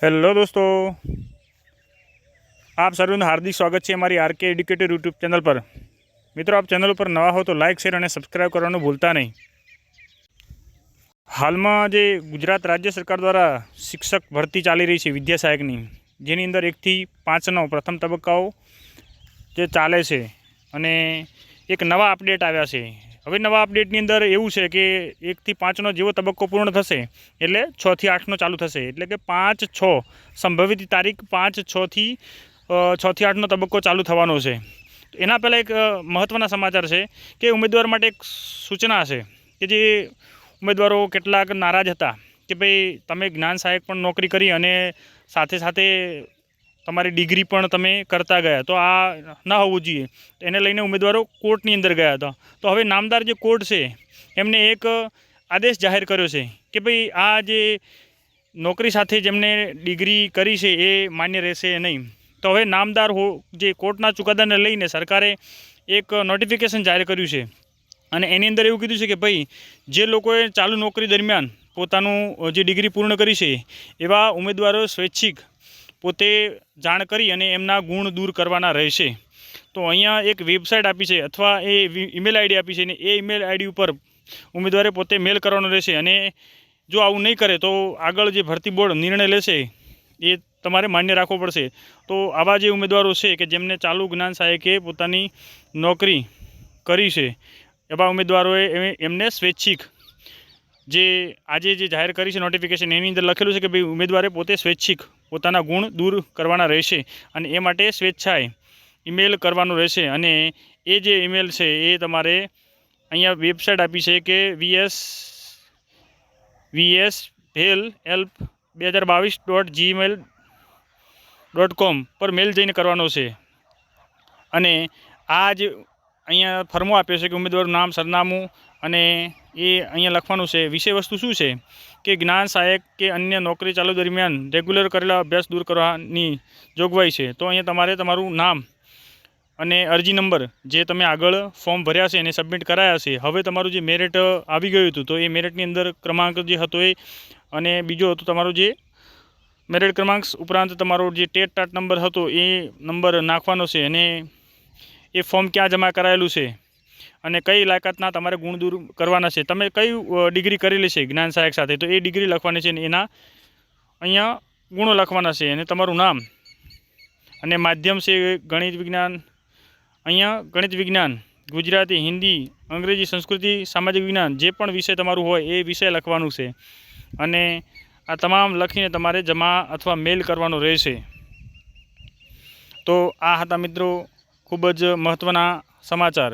Hello દોસ્તો. આપ સર્વનું હાર્દિક સ્વાગત છે અમારી આરકે એડ્યુકેટેડ યુટ્યુબ ચેનલ પર. મિત્રો, આપ ચેનલ ઉપર નવા હો તો લાઇક શેર અને સબસ્ક્રાઈબ કરવાનું ભૂલતા નહીં. હાલમાં જે ગુજરાત રાજ્ય સરકાર દ્વારા શિક્ષક ભરતી ચાલી રહી છે વિદ્યા સહાયકની, જેની અંદર એકથી પાંચનો પ્રથમ તબક્કાઓ જે ચાલે છે અને એક નવા અપડેટ આવ્યા છે. હવે નવા અપડેટની અંદર એવું છે કે એકથી પાંચનો જેવો તબક્કો પૂર્ણ થશે, એટલે છથી આઠનો ચાલુ થશે, એટલે કે પાંચ છ સંભવિત તારીખ પાંચ છથી છથી આઠનો તબક્કો ચાલુ થવાનો છે. એના પહેલાં એક મહત્ત્વના સમાચાર છે કે ઉમેદવાર માટે એક સૂચના છે કે જે ઉમેદવારો કેટલાક નારાજ હતા કે ભાઈ તમે જ્ઞાન સહાયક પણ નોકરી કરી અને સાથે સાથે તમારી ડિગ્રી પણ તમે કરતા ગયા. તો આ ન હોવું જોઈએ. એને લઈને ઉમેદવારો કોર્ટની અંદર ગયા હતા. તો હવે નામદાર જે કોર્ટ છે, એમને એક આદેશ જાહેર કર્યો છે કે ભાઈ આ જે નોકરી સાથે જેમને ડિગ્રી કરી છે એ માન્ય રહેશે નહીં. તો હવે નામદાર હો, જે કોર્ટના ચુકાદાને લઈને સરકારે એક નોટિફિકેશન જાહેર કર્યું છે. અને એની અંદર એવું કીધું છે કે ભાઈ, જે લોકોએ ચાલુ નોકરી દરમિયાન પોતાનું જે ડિગ્રી પૂર્ણ કરી છે, એવા ઉમેદવારો સ્વૈચ્છિક પોતે જાણ કરી અને એમના ગુણ દૂર કરવાના રહેશે. તો અહીંયા એક વેબસાઇટ આપી છે અથવા એ ઈમેલ આઈડી આપી છે ને એ ઈમેલ આઈડી ઉપર ઉમેદવારે પોતે મેલ કરવાનો રહેશે અને જો આવું નહીં કરે તો આગળ જે ભરતી બોર્ડ નિર્ણય લેશે એ તમારે માન્ય રાખવો પડશે. તો આવા જે ઉમેદવારો છે કે જેમને ચાલુ જ્ઞાન સહાયકે પોતાની નોકરી કરી છે, એવા ઉમેદવારોએ એમને સ્વૈચ્છિક જે આજે જે જાહેર કરી છે નોટિફિકેશન એની અંદર લખેલું છે કે ભાઈ ઉમેદવારે પોતે સ્વૈચ્છિક પોતાના ગુણ દૂર કરવાના રહેશે અને એ માટે સ્વેચ્છાએ ઈમેલ કરવાનું રહેશે. અને એ જે ઈમેલ છે એ તમારે અહીંયા વેબસાઇટ આપી છે કે વીએસ વીએસ ભેલ હેલ્પ બે હજાર બાવીસ ડોટ જીમેલ ડોટ કોમ પર મેલ જઈને કરવાનો છે. અને આ જ અહીંયા ફર્મો આપ્યો છે કે ઉમેદવારનું નામ, સરનામું અને એ અહીંયા લખવાનું છે. વિષય વસ્તુ શું છે? કે જ્ઞાન સહાયક કે અન્ય નોકરી ચાલુ દરમિયાન રેગ્યુલર કરેલા અભ્યાસ દૂર કરવાની જોગવાઈ છે. તો અહીંયા તમારે તમારું નામ અને અરજી નંબર જે તમે આગળ ફોર્મ ભર્યા છે એને સબમિટ કરાયા છે. હવે તમારું જે મેરિટ આવી ગયું હતું તો એ મેરિટની અંદર ક્રમાંક જે હતો એ અને બીજો હતો તમારો જે મેરિટ ક્રમાંક ઉપરાંત તમારો જે ટેટ ટાટ નંબર હતો એ નંબર નાખવાનો છે અને એ ફોર્મ ક્યાં જમા કરાયેલું છે? અને કઈ લાયકાતના તમારે ગુણ દૂર કરવાના છે? તમે કઈ ડિગ્રી કરેલી છે જ્ઞાન સહાયક સાથે? તો એ ડિગ્રી લખવાની છે અને એના અહીંયા ગુણો લખવાના છે અને તમારું નામ અને માધ્યમ છે ગણિત વિજ્ઞાન. અહીંયા ગણિત વિજ્ઞાન, ગુજરાતી, હિન્દી, અંગ્રેજી, સંસ્કૃતિ, સામાજિક વિજ્ઞાન જે પણ વિષય તમારું હોય એ વિષય લખવાનું છે. અને આ તમામ લખીને તમારે જમા અથવા મેલ કરવાનો રહેશે. તો આ હતા મિત્રો ખૂબ જ મહત્ત્વના સમાચાર.